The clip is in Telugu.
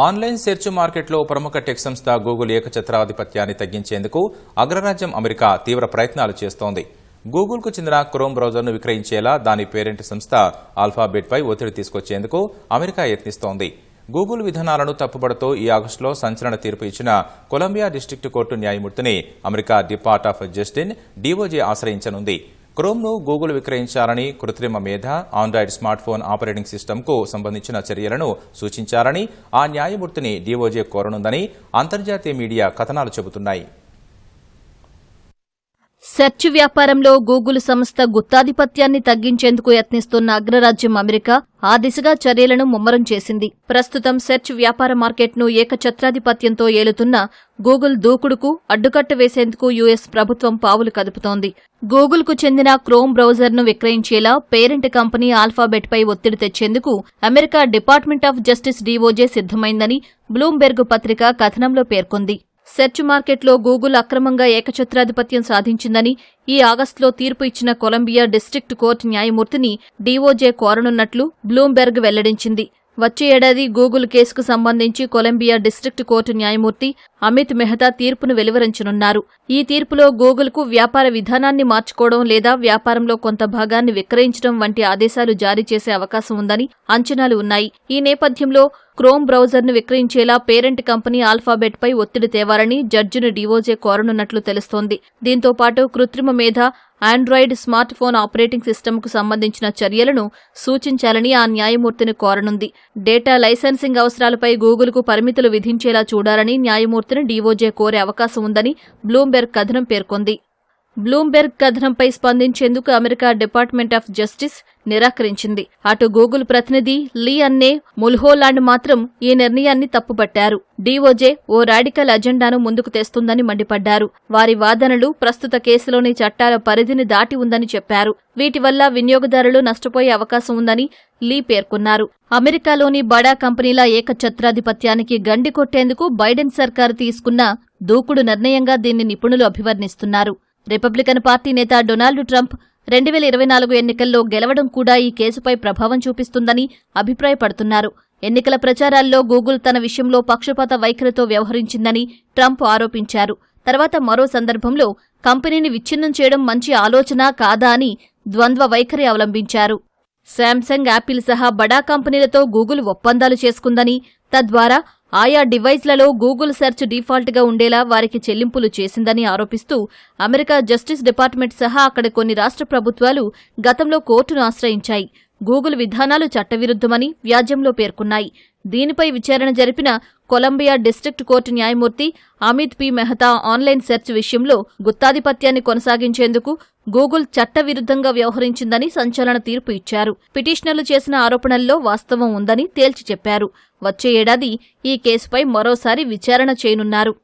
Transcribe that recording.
ఆన్లైన్ సెర్చ్ మార్కెట్లో ప్రముఖ టెక్ సంస్థ గూగుల్ ఏకఛత్రాధిపత్యాన్ని తగ్గించేందుకు అగ్రరాజ్యం అమెరికా తీవ్ర ప్రయత్నాలు చేస్తోంది. గూగుల్కు చెందిన క్రోమ్ బ్రౌజర్ను విక్రయించేలా దాని పేరెంట్ సంస్థ ఆల్ఫాబెట్పై ఒత్తిడి తీసుకొచ్చేందుకు అమెరికా యత్నిస్తోంది. గూగుల్ విధానాలను తప్పుబడుతూ ఈ ఆగస్టులో సంచలన తీర్పు ఇచ్చిన Columbia district court న్యాయమూర్తిని America department of justice DOJ ఆశ్రయించనుంది. క్రోమ్ను గూగుల్ విక్రయించాలని కృత్రిమ మేధ ఆండ్రాయిడ్ స్మార్ట్ ఫోన్ ఆపరేటింగ్ సిస్టమ్కు సంబంధించిన చర్యలను సూచించారని ఆ న్యాయమూర్తిని డీఓజే కోరనుందని అంతర్జాతీయ మీడియా కథనాలు చెబుతున్నాయి. సెర్చ్ వ్యాపారంలో గూగుల్ సంస్థ గుత్తాధిపత్యాన్ని తగ్గించేందుకు యత్నిస్తున్న అగ్రరాజ్యం అమెరికా ఆ దిశగా చర్యలను ముమ్మరం చేసింది. ప్రస్తుతం సెర్చ్ వ్యాపార మార్కెట్ను ఏకఛత్రాధిపత్యంతో ఏలుతున్న గూగుల్ దూకుడుకు అడ్డుకట్ట వేసేందుకు యుఎస్ ప్రభుత్వం పావులు కదుపుతోంది. గూగుల్కు చెందిన క్రోమ్ బ్రౌజర్ను విక్రయించేలా పేరెంట్ కంపెనీ ఆల్ఫాబెట్పై ఒత్తిడి తెచ్చేందుకు America Department of Justice DOJ సిద్ధమైందని Bloomberg పత్రిక కథనంలో పేర్కొంది. సెర్చ్ మార్కెట్లో గూగుల్ అక్రమంగా ఏకఛత్రాధిపత్యం సాధించిందని ఈ ఆగస్టులో తీర్పు ఇచ్చిన కొలంబియా డిస్ట్రిక్ట్ కోర్టు న్యాయమూర్తిని డీఓజే కోరనున్నట్లు బ్లూంబెర్గ్ వెల్లడించింది. వచ్చే ఏడాది గూగుల్ కేసుకు సంబంధించి కొలంబియా డిస్ట్రిక్ట్ కోర్టు న్యాయమూర్తి అమిత్ మెహతా తీర్పును వెలువరించనున్నారు. ఈ తీర్పులో గూగుల్కు వ్యాపార విధానాన్ని మార్చుకోవడం లేదా వ్యాపారంలో కొంత భాగాన్ని విక్రయించడం వంటి ఆదేశాలు జారీ చేసే అవకాశం ఉందని అంచనాలు ఉన్నాయి. ఈ నేపథ్యంలో క్రోమ్ బ్రౌజర్ను విక్రయించేలా పేరెంట్ కంపెనీ ఆల్ఫాబెట్ పై ఒత్తిడి తేవాలని జడ్జిని డివోజే కోరనున్నట్లు తెలుస్తోంది. దీంతో పాటు కృత్రిమ మేధ ఆండ్రాయిడ్ స్మార్ట్ ఫోన్ ఆపరేటింగ్ సిస్టమ్కు సంబంధించిన చర్యలను సూచించాలని ఆ న్యాయమూర్తిని కోరనుంది. డేటా లైసెన్సింగ్ అవసరాలపై గూగుల్కు పరిమితులు విధించేలా చూడాలని న్యాయమూర్తిని డీఓజే కోరే అవకాశం ఉందని బ్లూంబెర్గ్ కథనం పేర్కొంది. బ్లూంబెర్గ్ కథనంపై స్పందించేందుకు అమెరికా డిపార్ట్మెంట్ ఆఫ్ జస్టిస్ నిరాకరించింది. అటు గూగుల్ ప్రతినిధి లీ అన్నే ముల్హోలాండ్ మాత్రం ఈ నిర్ణయాన్ని తప్పుపట్టారు. డీఓజే ఓ రాడికల్ అజెండాను ముందుకు తెస్తుందని మండిపడ్డారు. వారి వాదనలు ప్రస్తుత కేసులోని చట్టాల పరిధిని దాటి ఉందని చెప్పారు. వీటి వల్ల వినియోగదారులు నష్టపోయే అవకాశం ఉందని లీ పేర్కొన్నారు. అమెరికాలోని బడా కంపెనీల ఏకఛత్రాధిపత్యానికి గండి కొట్టేందుకు బైడెన్ సర్కారు తీసుకున్న దూకుడు నిర్ణయంగా దీన్ని నిపుణులు అభివర్ణిస్తున్నారు. రిపబ్లికన్ పార్టీ నేత డొనాల్డ్ ట్రంప్ రెండు వేల ఇరవై నాలుగు ఎన్నికల్లో గెలవడం కూడా ఈ కేసుపై ప్రభావం చూపిస్తుందని అభిప్రాయపడుతున్నారు. ఎన్నికల ప్రచారాల్లో గూగుల్ తన విషయంలో పక్షపాత వైఖరితో వ్యవహరించిందని ట్రంప్ ఆరోపించారు. తర్వాత మరో సందర్భంలో కంపెనీని విచ్ఛిన్నం చేయడం మంచి ఆలోచన కాదా అని ద్వంద్వ వైఖరి అవలంబించారు. శాంసంగ్ యాపిల్ సహా బడా కంపెనీలతో గూగుల్ ఒప్పందాలు చేసుకుందని తద్వారా ఆయా డివైస్లలో గూగుల్ సెర్చ్ డిఫాల్ట్గా ఉండేలా వారికి చెల్లింపులు చేసిందని ఆరోపిస్తూ అమెరికా జస్టిస్ డిపార్ట్మెంట్ సహా అక్కడ కొన్ని రాష్ట్ర ప్రభుత్వాలు గతంలో కోర్టును ఆశ్రయించాయి. గూగుల్ విధానాలు చట్టవిరుద్ధమని వ్యాజ్యంలో పేర్కొన్నాయి. దీనిపై విచారణ జరిపిన కొలంబియా డిస్టిక్ట్ కోర్టు న్యాయమూర్తి Amit P Mehta online search విషయంలో గుత్తాధిపత్యాన్ని కొనసాగించేందుకు గూగుల్ చట్టవిరుద్ధంగా వ్యవహరించిందని సంచలన తీర్పు ఇచ్చారు. పిటిషనర్లు చేసిన ఆరోపణల్లో వాస్తవం ఉందని తేల్చి చెప్పారు. వచ్చే ఏడాది ఈ కేసుపై మరోసారి విచారణ చేయనున్నారు.